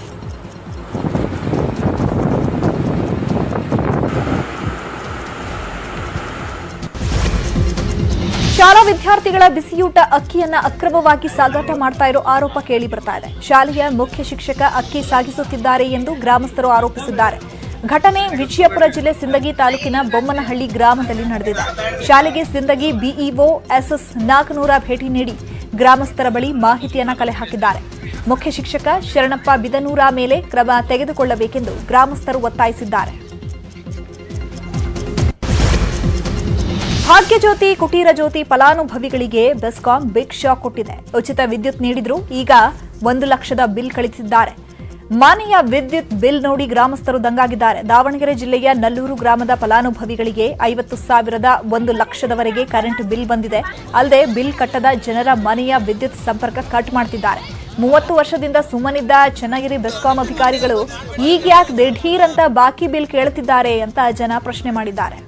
ಶಾಲಾ ವಿದ್ಯಾರ್ಥಿಗಳ ಬಿಸಿಯೂಟ ಅಕ್ಕಿಯನ್ನ ಅಕ್ರಮವಾಗಿ ಸಾಗಾಟ ಮಾಡ್ತಾ ಇರೋ ಆರೋಪ ಕೇಳಿ ಬರ್ತಾ ಇದೆ. ಶಾಲೆಯ ಮುಖ್ಯ ಶಿಕ್ಷಕ ಅಕ್ಕಿ ಸಾಗಿಸುತ್ತಿದ್ದಾರೆ ಎಂದು ಗ್ರಾಮಸ್ಥರು ಆರೋಪಿಸಿದ್ದಾರೆ. ಘಟನೆ ವಿಜಯಪುರ ಜಿಲ್ಲೆ ಸಿಂದಗಿ ತಾಲೂಕಿನ ಬೊಮ್ಮನಹಳ್ಳಿ ಗ್ರಾಮದಲ್ಲಿ ನಡೆದಿದೆ. ಶಾಲೆಗೆ ಸಿಂದಗಿ ಬಿಇಒ ಎಸ್ಎಸ್ ನಾಗನೂರ ಭೇಟಿ ನೀಡಿ ಗ್ರಾಮಸ್ಥರ ಬಳಿ ಮಾಹಿತಿಯನ್ನ ಕಲೆ ಹಾಕಿದ್ದಾರೆ. ಮುಖ್ಯ ಶಿಕ್ಷಕ ಶರಣಪ್ಪ ಬಿದನೂರ ಮೇಲೆ ಕ್ರಮ ತೆಗೆದುಕೊಳ್ಳಬೇಕೆಂದು ಗ್ರಾಮಸ್ಥರು ಒತ್ತಾಯಿಸಿದ್ದಾರೆ. ಭಾಗ್ಯಜ್ಯೋತಿ ಕುಟೀರ ಜ್ಯೋತಿ ಫಲಾನುಭವಿಗಳಿಗೆ ಬೆಸ್ಕಾಂ ಬಿಗ್ ಶಾಕ್ ಕೊಟ್ಟಿದೆ. ಉಚಿತ ವಿದ್ಯುತ್ ನೀಡಿದ್ರು ಈಗ ಒಂದು ಲಕ್ಷದ ಬಿಲ್ ಕಳಿಸಿದ್ದಾರೆ. ಮನೆಯ ವಿದ್ಯುತ್ ಬಿಲ್ ನೋಡಿ ಗ್ರಾಮಸ್ಥರು ದಂಗಾಗಿದ್ದಾರೆ. ದಾವಣಗೆರೆ ಜಿಲ್ಲೆಯ ನಲ್ಲೂರು ಗ್ರಾಮದ ಫಲಾನುಭವಿಗಳಿಗೆ ಐವತ್ತು ಸಾವಿರದ ಒಂದು ಲಕ್ಷದವರೆಗೆ ಕರೆಂಟ್ ಬಿಲ್ ಬಂದಿದೆ. ಅಲ್ಲದೆ ಬಿಲ್ ಕಟ್ಟದ ಜನರ ಮನೆಯ ವಿದ್ಯುತ್ ಸಂಪರ್ಕ ಕಟ್ ಮಾಡ್ತಿದ್ದಾರೆ. ಮೂವತ್ತು ವರ್ಷದಿಂದ ಸುಮ್ಮನಿದ್ದ ಚನ್ನಗಿರಿ ಬೆಸ್ಕಾಂ ಅಧಿಕಾರಿಗಳು ಈಗ ಯಾಕೆ ದಿಢೀರ್ ಅಂತ ಬಾಕಿ ಬಿಲ್ ಕೇಳುತ್ತಿದ್ದಾರೆ ಅಂತ ಜನ ಪ್ರಶ್ನೆ ಮಾಡಿದ್ದಾರೆ.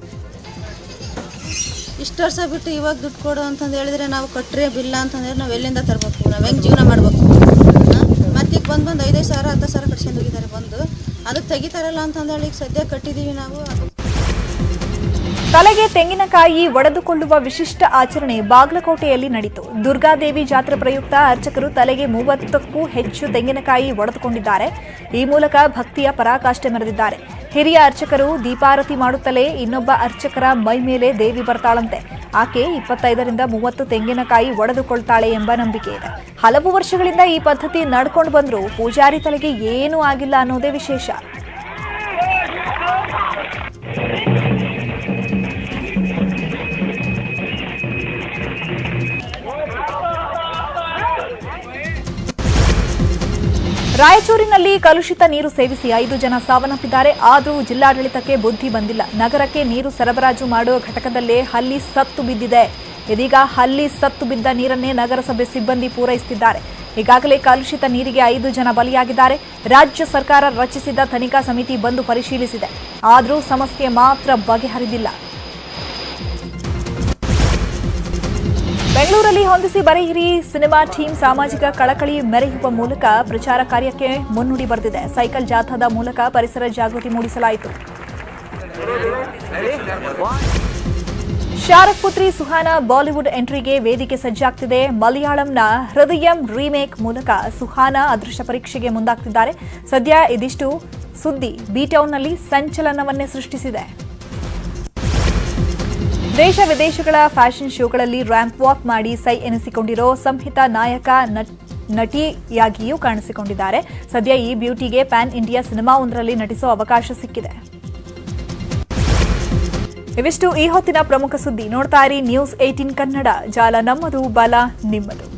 ಇಷ್ಟು ವರ್ಷ ಬಿಟ್ಟು ಇವಾಗ ದುಡ್ಡು ಕೊಡು ಅಂತಂದು ಹೇಳಿದ್ರೆ ನಾವು ಕಟ್ಟರೆ ಬಿಲ್ಲ ಅಂತಂದ್ರೆ ನಾವು ಎಲ್ಲಿಂದ ತರಬೇಕು? ನಾವು ಹೆಂಗೆ ಜೀವನ ಮಾಡಬೇಕು? ಮತ್ತೀಗ ಬಂದು ಬಂದು ಐದೈದು ಸಾವಿರ ಹತ್ತು ಸಾವಿರ ಕಟ್ಸ್ಕೊಂಡು ಹೋಗಿದ್ದಾರೆ ಬಂದು. ಅದಕ್ಕೆ ತೆಗಿತಾರಲ್ಲ ಅಂತಂದೇಳಿ ಈಗ ಸದ್ಯ ಕಟ್ಟಿದ್ದೀವಿ ನಾವು. ತಲೆಗೆ ತೆಂಗಿನಕಾಯಿ ಒಡೆದುಕೊಳ್ಳುವ ವಿಶಿಷ್ಟ ಆಚರಣೆ ಬಾಗಲಕೋಟೆಯಲ್ಲಿ ನಡೆಯಿತು ದುರ್ಗಾದೇವಿ ಜಾತ್ರೆ ಪ್ರಯುಕ್ತ ಅರ್ಚಕರು ತಲೆಗೆ ಮೂವತ್ತಕ್ಕೂ ಹೆಚ್ಚು ತೆಂಗಿನಕಾಯಿ ಒಡೆದುಕೊಂಡಿದ್ದಾರೆ. ಈ ಮೂಲಕ ಭಕ್ತಿಯ ಪರಾಕಾಷ್ಠೆ ಮೆರೆದಿದ್ದಾರೆ. ಹಿರಿಯ ಅರ್ಚಕರು ದೀಪಾರತಿ ಮಾಡುತ್ತಲೇ ಇನ್ನೊಬ್ಬ ಅರ್ಚಕರ ಮೈ ಮೇಲೆ ದೇವಿ ಬರ್ತಾಳಂತೆ. ಆಕೆ ಇಪ್ಪತ್ತೈದರಿಂದ ಮೂವತ್ತು ತೆಂಗಿನಕಾಯಿ ಒಡೆದುಕೊಳ್ತಾಳೆ ಎಂಬ ನಂಬಿಕೆ ಇದೆ. ಹಲವು ವರ್ಷಗಳಿಂದ ಈ ಪದ್ಧತಿ ನಡ್ಕೊಂಡು ಬಂದರೂ ಪೂಜಾರಿ ತಲೆಗೆ ಏನೂ ಆಗಿಲ್ಲ ಅನ್ನೋದೇ ವಿಶೇಷ. ರಾಯಚೂರಿನಲ್ಲಿ ಕಲುಷಿತ ನೀರು ಸೇವಿಸಿ ಐದು ಜನ ಸಾವನ್ನಪ್ಪಿದ್ದಾರೆ. ಆದರೂ ಜಿಲ್ಲಾಡಳಿತಕ್ಕೆ ಬುದ್ಧಿ ಬಂದಿಲ್ಲ. ನಗರಕ್ಕೆ ನೀರು ಸರಬರಾಜು ಮಾಡುವ ಘಟಕದಲ್ಲೇ ಹಲ್ಲಿ ಸತ್ತು ಬಿದ್ದಿದೆ. ಇದೀಗ ಹಲ್ಲಿ ಸತ್ತು ಬಿದ್ದ ನೀರನ್ನೇ ನಗರಸಭೆ ಸಿಬ್ಬಂದಿ ಪೂರೈಸುತ್ತಿದ್ದಾರೆ. ಈಗಾಗಲೇ ಕಲುಷಿತ ನೀರಿಗೆ ಐದು ಜನ ಬಲಿಯಾಗಿದ್ದಾರೆ. ರಾಜ್ಯ ಸರ್ಕಾರ ರಚಿಸಿದ ತನಿಖಾ ಸಮಿತಿ ಬಂದು ಪರಿಶೀಲಿಸಿದೆ. ಆದರೂ ಸಮಸ್ಯೆ ಮಾತ್ರ ಬಗೆಹರಿದಿಲ್ಲ. ಬೆಂಗಳೂರಲ್ಲಿ ಹೊಂದಿಸಿ ಬರೆಯಿರಿ. ಸಿನಿಮಾ ಟೀಮ್ ಸಾಮಾಜಿಕ ಕಳಕಳಿ ಮೆರೆಯುವ ಮೂಲಕ ಪ್ರಚಾರ ಕಾರ್ಯಕ್ಕೆ ಮುನ್ನುಡಿ ಬರೆದಿದೆ. ಸೈಕಲ್ ಜಾಥಾದ ಮೂಲಕ ಪರಿಸರ ಜಾಗೃತಿ ಮೂಡಿಸಲಾಯಿತು. ಶಾರಕ್ ಪುತ್ರಿ ಸುಹಾನಾ ಬಾಲಿವುಡ್ ಎಂಟ್ರಿಗೆ ವೇದಿಕೆ ಸಜ್ಜಾಗ್ತಿದೆ. ಮಲಯಾಳಂನ ಹೃದಯಂ ರೀಮೇಕ್ ಮೂಲಕ ಸುಹಾನಾ ಅದೃಶ್ಯ ಪರೀಕ್ಷೆಗೆ ಮುಂದಾಗ್ತಿದ್ದಾರೆ. ಸದ್ಯ ಇದಿಷ್ಟು ಸುದ್ದಿ. ಬಿಟೌನ್ನಲ್ಲಿ ಸಂಚಲನವನ್ನೇ ಸೃಷ್ಟಿಸಿದೆ. ದೇಶ ವಿದೇಶಗಳ ಫ್ಯಾಷನ್ ಶೋಗಳಲ್ಲಿ ರ್ಯಾಂಪ್ ವಾಕ್ ಮಾಡಿ ಸೈ ಎನಿಸಿಕೊಂಡಿರೋ ಸಂಹಿತಾ ನಾಯಕ ನಟ್- ನಟಿಯಾಗಿಯೂ ಕಾಣಿಸಿಕೊಂಡಿದ್ದಾರೆ. ಸದ್ಯ ಈ ಬ್ಯೂಟಿಗೆ ಪ್ಯಾನ್ ಇಂಡಿಯಾ ಸಿನಿಮಾವೊಂದರಲ್ಲಿ ನಟಿಸೋ ಅವಕಾಶ ಸಿಕ್ಕಿದೆ. ಇವಿಷ್ಟು ಈ ಹೊತ್ತಿನ ಪ್ರಮುಖ ಸುದ್ದಿ. ನೋಡ್ತಾ ಇರಿ ನ್ಯೂಸ್ ಏಟೀನ್ ಕನ್ನಡ. ಜಾಲ ನಮ್ಮದು, ಬಲ ನಿಮ್ಮದು.